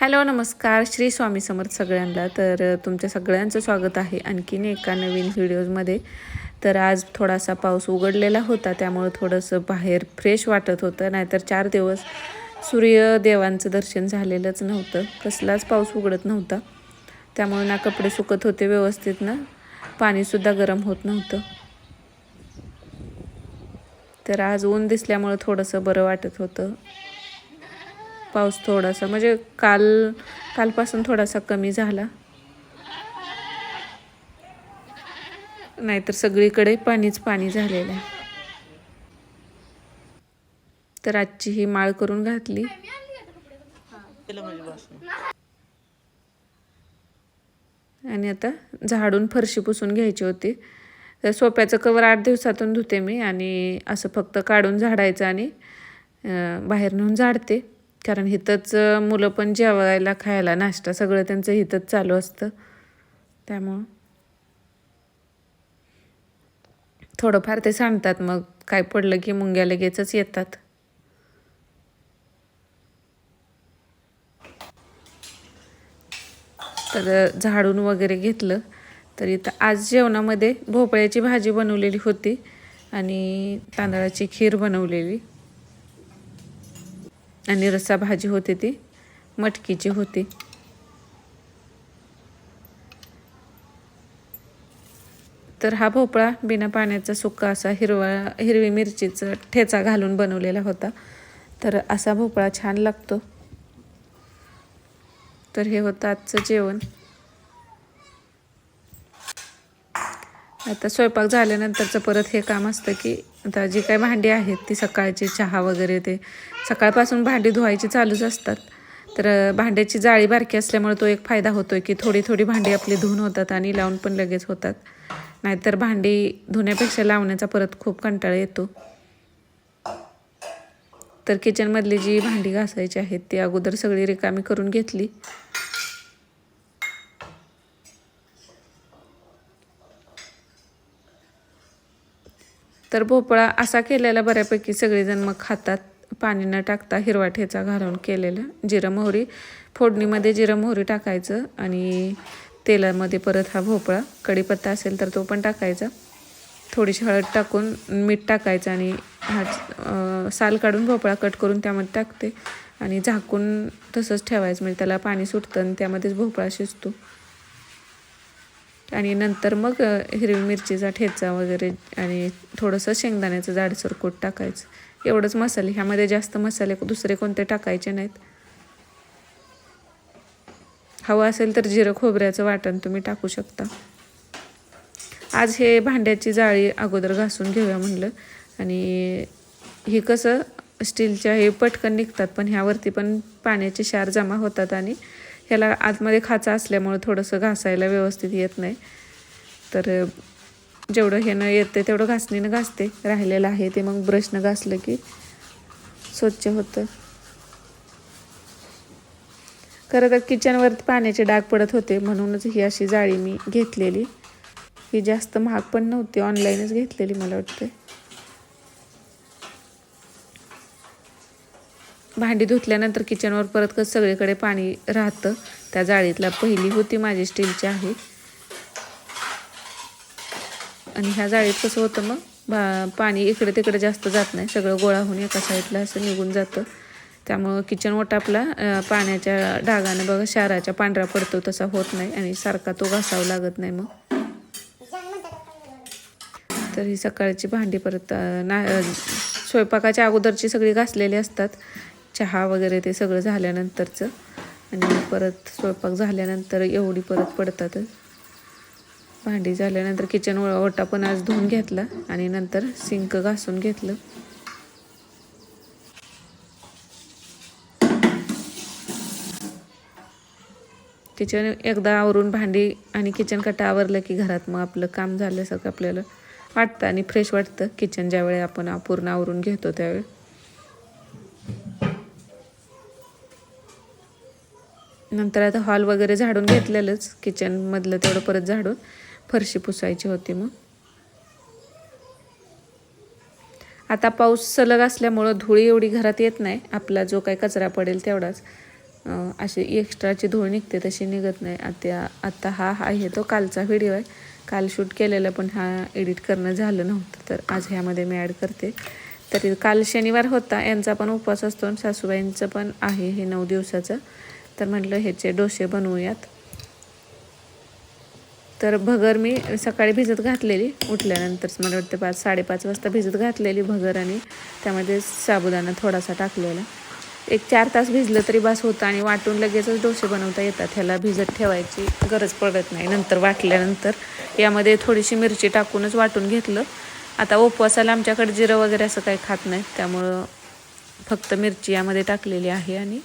Hello नमस्कार. श्री स्वामी समर्थ सगळ्यांना. तर तुमच्या सगळ्यांचं स्वागत आहे आणखीन एका नवीन व्हिडिओजमध्ये. तर आज थोडासा पाऊस उघडलेला होता त्यामुळं थोडंसं बाहेर फ्रेश वाटत होतं. नाहीतर चार दिवस सूर्यदेवांचं दर्शन झालेलंच नव्हतं. कसलाच पाऊस उघडत नव्हता. त्यामुळे ना कपडे सुकत होते व्यवस्थित ना पाणीसुद्धा गरम होत नव्हतं. तर आज ऊन दिसल्यामुळं थोडंसं बरं वाटत होतं. पाऊस थोडासा म्हणजे काल कालपासून थोडासा कमी झाला. नाहीतर सगळीकडे पाणीच पाणी झालेलं आहे. तर आजची ही माळ करून घातली. आणि आता झाडून फरशी पुसून घ्यायची होती. तर सोप्याचं कवर आठ दिवसातून धुते मी आणि असं फक्त काढून झाडायचं आणि बाहेर नेऊन झाडते. कारण इथंच मुलं पण जेवायला खायला नाश्ता सगळं त्यांचं इथंच चालू असतं. त्यामुळं. थोडंफार ते सांगतात मग काय पडलं की मुंग्या लगेचच येतात. तर झाडून वगैरे घेतलं. तर इथं आज जेवणामध्ये भोपळ्याची भाजी बनवलेली होती आणि तांदळाची खीर बनवलेली. आणि रस्सा भाजी होती ती. मटकीची होती. तर हा भोपळा बिना पाण्याचा सुका असा हिरवा हिरवी मिरचीचा ठेचा घालून बनवलेला होता. तर असा भोपळा छान लागतो. तर हे होतं आजचं जेवण. आता स्वयंपाक झाल्यानंतरचं परत हे काम असतं की आता जी काही भांडी आहेत ती सकाळची चहा वगैरे ते सकाळपासून भांडी धुवायची चालूच असतात. तर भांड्याची जाळी बारकी असल्यामुळे तो एक फायदा होतो आहे की थोडी थोडी भांडी आपली धुवून होतात आणि लावून पण लगेच होतात. नाहीतर भांडी धुण्यापेक्षा लावण्याचा परत खूप कंटाळा येतो. तर किचनमधली जी भांडी घासायची आहेत ती अगोदर सगळी रिकामी करून घेतली. तर भोपळा असा केलेला बऱ्यापैकी सगळेजण मग खातात. पाणी न टाकता हिरवा ठेचा घालून केलेलं जिरं मोहरी. फोडणीमध्ये जिरं मोहरी टाकायचं आणि तेलामध्ये परत हा भोपळा. कढीपत्ता असेल तर तो पण टाकायचा. थोडीशी हळद टाकून मीठ टाकायचं आणि हा साल काढून भोपळा कट करून त्यामध्ये टाकते. आणि झाकून तसंच ठेवायचं म्हणजे त्याला पाणी सुटतं आणि त्यामध्येच भोपळा शिजतो. आणि नंतर मग हिरवी मिरचीचा ठेचा वगैरे आणि थोडंसं शेंगदाण्याचं जाडसर कोट टाकायचं. एवढंच मसाले. ह्यामध्ये जास्त मसाले दुसरे कोणते टाकायचे नाहीत. हवं असेल तर जिरं खोबऱ्याचं वाटण तुम्ही टाकू शकता. आज हे भांड्याची जाळी अगोदर घासून घेऊया म्हणलं. आणि ही कसं स्टीलच्या हे पटकन निघतात पण ह्यावरती पण पाण्याचे क्षार जमा होतात आणि ह्याला आतमध्ये खाचा असल्यामुळं थोडंसं घासायला व्यवस्थित येत नाही. तर जेवढं हे न येते तेवढं घासणीनं घासते. राहिलेलं आहे ते मग ब्रशनं घासलं की स्वच्छ होतं. खरं तर किचनवर पाण्याचे डाग पडत होते म्हणूनच ही अशी जाळी मी घेतलेली. ही जास्त महाग पण नव्हती ऑनलाईनच घेतलेली मला वाटते भांडी धुतल्यानंतर किचनवर परत कसं सगळीकडे पाणी राहतं त्या जाळीतला पहिली होती माझी स्टीलची आहे. आणि ह्या जाळीत कसं होतं मग? बा पाणी इकडे तिकडे जास्त जात नाही सगळं गोळा होऊन एका साईडला असं निघून जातं. त्यामुळं किचन ओटा आपला पाण्याच्या डागानं बघा शाराच्या पांढरा पडतो तसा होत नाही आणि सारखा तो घासावा लागत नाही मग. तर ही सकाळची भांडी परत ना स्वयंपाकाच्या अगोदरची सगळी घासलेली असतात. चहा वगैरे ते सगळं झाल्यानंतरचं. आणि परत स्वयंपाक झाल्यानंतर एवढी परत पडतात भांडी झाल्यानंतर किचन ओटा पण आज धुवून घेतला आणि नंतर सिंक घासून घेतलं. किचन एकदा आवरून भांडी आणि किचन कट्टा आवरलं की घरात मग आपलं काम झाल्यासारखं आपल्याला. वाटतं आणि फ्रेश वाटतं. किचन ज्यावेळी आपण पूर्ण आवरून घेतो त्यावेळी. नंतर आता हॉल वगैरे झाडून घेतलेलंच. किचनमधलं तेवढं परत झाडून फरशी पुसायची होती मग. आता पाऊस सलग असल्यामुळं धुळी एवढी घरात येत नाही. आपला जो काही कचरा पडेल तेवढाच. अशी एक्स्ट्राची धूळ निघते तशी निघत नाही. आता आत्ता हा आहे तो कालचा व्हिडिओ आहे. काल शूट केलेला पण हा एडिट करणं झालं नव्हतं. तर आज ह्यामध्ये मी ॲड करते. तरी काल शनिवार होता. यांचा पण उपवास असतो आणि सासूबाईंचं पण आहे हे नऊ दिवसाचं. तर म्हटलं ह्याचे डोसे बनवूयात. तर भगर मी सकाळी भिजत घातलेली उठल्यानंतरच मला वाटतं पाच साडेपाच वाजता भिजत घातलेली भगर आणि त्यामध्ये साबुदाणा थोडासा टाकलेला. एक चार तास भिजलं तरी बस होतं आणि वाटून लगेचच डोसे बनवता येतात. ह्याला भिजत ठेवायची गरज पडत नाही. नंतर वाटल्यानंतर यामध्ये थोडीशी मिरची टाकूनच वाटून घेतलं. आता उपवासाला आमच्याकडे जिरं वगैरे असं काही खात नाही त्यामुळं फक्त मिरची यामध्ये टाकलेली आहे आणि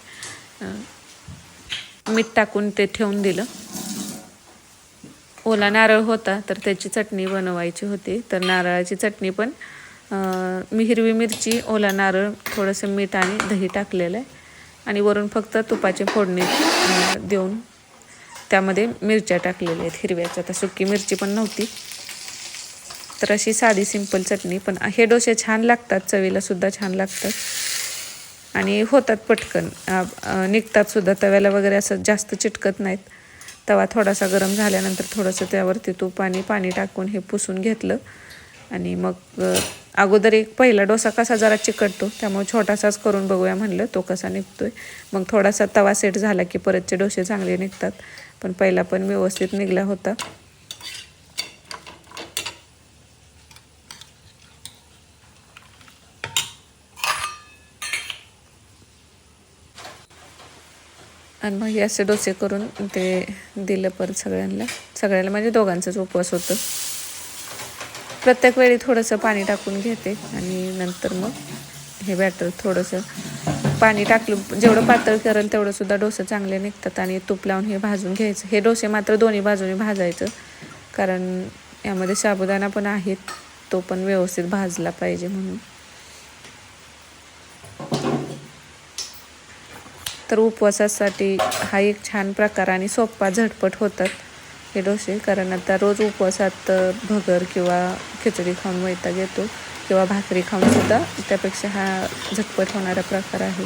मीठ टाकून ते ठेवून दिलं. ओला नारळ होता तर त्याची चटणी बनवायची होती. तर नारळाची चटणी पण मी हिरवी मिरची ओला नारळ थोडंसं मीठ आणि दही टाकलेलं आहे. आणि वरून फक्त तुपाची फोडणी देऊन त्यामध्ये मिरच्या टाकलेल्या आहेत हिरव्याच्या. आता सुकी मिरची पण नव्हती. तर अशी साधी सिंपल चटणी पण हे डोसे छान लागतात चवीला सुद्धा छान लागतात. आणि होतात पटकन. निघतात सुद्धा तव्याला वगैरे असं जास्त चिटकत नाहीत. तवा थोडासा गरम झाल्यानंतर थोडंसं त्यावरती तूप आणि पाणी टाकून हे पुसून घेतलं. आणि मग अगोदर एक पहिला डोसा कसा जरा चिकटतो त्यामुळे छोटासाच करून बघूया म्हणलं तो कसा निघतोय. मग थोडासा तवा सेट झाला की परतचे डोसे चांगले निघतात. पण पहिला पण व्यवस्थित निघला होता. आणि मग हे असे डोसे करून ते दिलं परत सगळ्यांना. सगळ्यांना म्हणजे दोघांचाच उपवास होतं. प्रत्येक वेळी थोडंसं पाणी टाकून घेते आणि नंतर मग हे बॅटर थोडंसं पाणी टाकलं. जेवढं पातळ करेल तेवढं सुद्धा डोसे चांगले निघतात आणि तूप लावून हे भाजून घ्यायचं. हे डोसे मात्र दोन्ही बाजूने भाजायचं. कारण यामध्ये साबुदाणा पण आहे तो पण व्यवस्थित भाजला पाहिजे म्हणून. तर उपवासासाठी हा एक छान प्रकार आणि सोपा झटपट होतात हे डोसे. कारण आता रोज उपवासात भगर किंवा खिचडी खाऊन वैताग येतो किंवा भाकरी खाऊन सुद्धा त्यापेक्षा हा झटपट होणारा प्रकार आहे.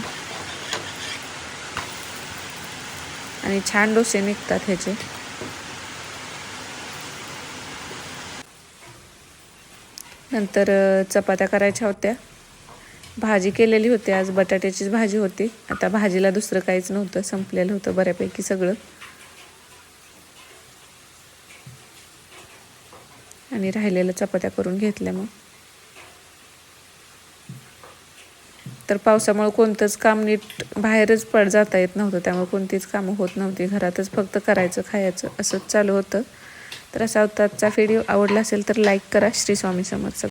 आणि छान डोसे निघतात ह्याचे. नंतर चपात्या करायच्या होत्या. भाजी केलेली होती. आज बटाट्याचीच भाजी होती. आता भाजीला दुसरं काहीच नव्हतं. संपलेलं होतं बऱ्यापैकी सगळं. आणि राहिलेल्या चपात्या करून घेतल्या मग. तर पावसामुळे कोणतंच काम नीट बाहेरच पड जाता येत नव्हतं. त्यामुळे कोणतीच कामं होत नव्हती. घरातच फक्त करायचं खायचं असंच चालू होतं. तर असा होता आजचा व्हिडिओ आवडला असेल तर लाईक करा. श्री स्वामी समर्थ.